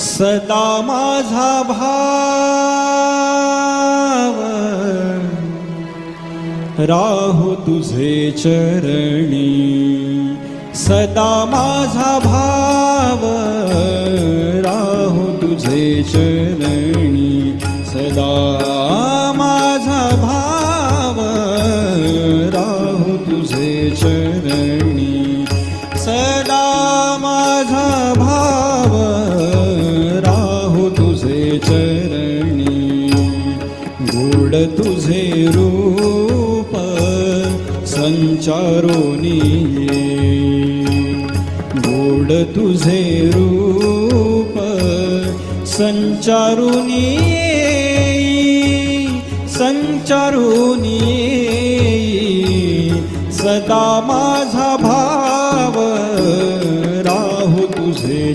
सदा माझा भाव. राहू तुझे चरणी. सदा माझा भाव. राहू तुझे चरणी. सदा माझा भाव. राहू तुझे चरणी. सदा माझा भाव. गोड तुझे रूप संचारोनी गोड तुझे रूप संचारुनी संचारुनी सदा माझा भाव राहू तुझे